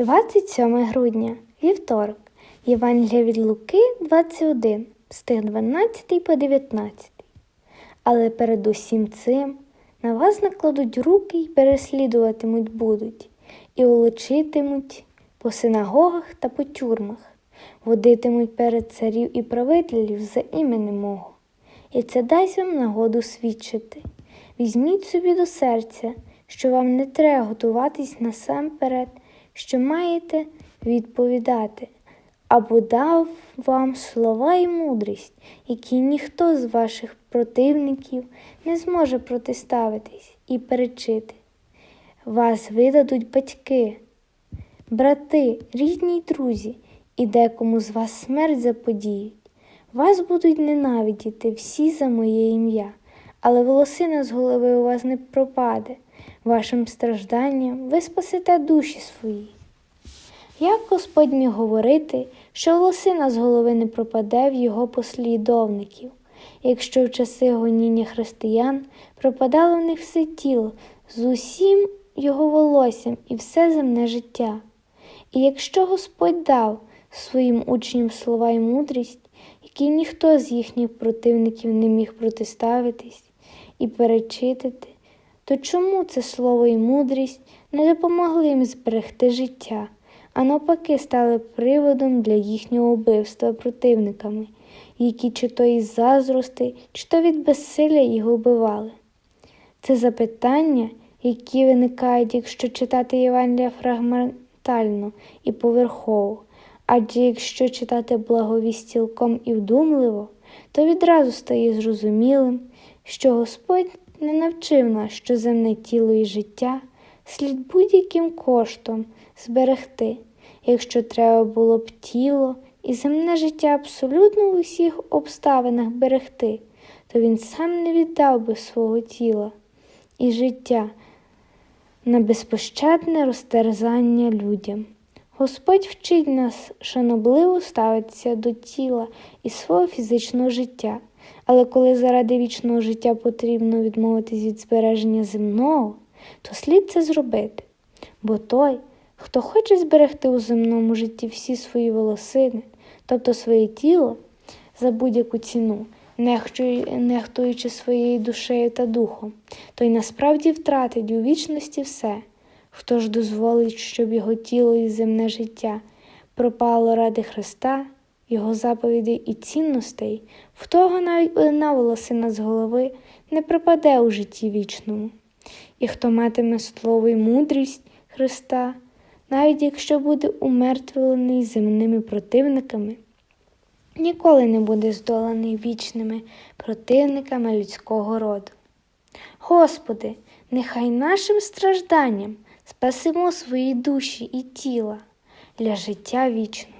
27 грудня, вівторок, Євангелія від Луки 21, стих 12 по 19. Але перед усім цим на вас накладуть руки й переслідуватимуть будуть, і улучитимуть по синагогах та по тюрмах, водитимуть перед царів і правителів за іменем мого. І це дасть вам нагоду свідчити. Візьміть собі до серця, що вам не треба готуватись насамперед, що маєте відповідати, або дав вам слова і мудрість, які ніхто з ваших противників не зможе протиставитись і перечити. Вас видадуть батьки, брати, рідні й друзі, і декому з вас смерть заподіють. Вас будуть ненавидіти всі за моє ім'я, але волосина з голови у вас не пропаде. Вашим стражданням ви спасете душі свої. Як Господь міг говорити, що волосина з голови не пропаде в його послідовників, якщо в часи гоніння християн пропадало в них все тіло з усім його волоссям і все земне життя? І якщо Господь дав своїм учням слова і мудрість, які ніхто з їхніх противників не міг протиставитись і перечитати, то чому це слово і мудрість не допомогли їм зберегти життя, а навпаки стали приводом для їхнього вбивства противниками, які чи то із зазрости, чи то від безсилля його вбивали? Це запитання, які виникають, якщо читати Євангелія фрагментально і поверхово. Адже якщо читати благовість цілком і вдумливо, то відразу стає зрозумілим, що Господь не навчив нас, що земне тіло і життя слід будь-яким коштом зберегти, якщо треба було б тіло і земне життя абсолютно в усіх обставинах берегти, то він сам не віддав би свого тіла і життя на безпощадне розтерзання людям. Господь вчить нас шанобливо ставитися до тіла і свого фізичного життя, але коли заради вічного життя потрібно відмовитись від збереження земного, то слід це зробити. Бо той, хто хоче зберегти у земному житті всі свої волосини, тобто своє тіло, за будь-яку ціну, нехтуючи своєю душею та духом, той насправді втратить у вічності все. Хто ж дозволить, щоб його тіло і земне життя пропало ради Христа, Його заповідей і цінностей, в того навіть одна волосина з голови не пропаде у житті вічному. І хто матиме слово і мудрість Христа, навіть якщо буде умертвлений земними противниками, ніколи не буде здоланий вічними противниками людського роду. Господи, нехай нашим стражданням спасимо свої душі і тіла для життя вічного.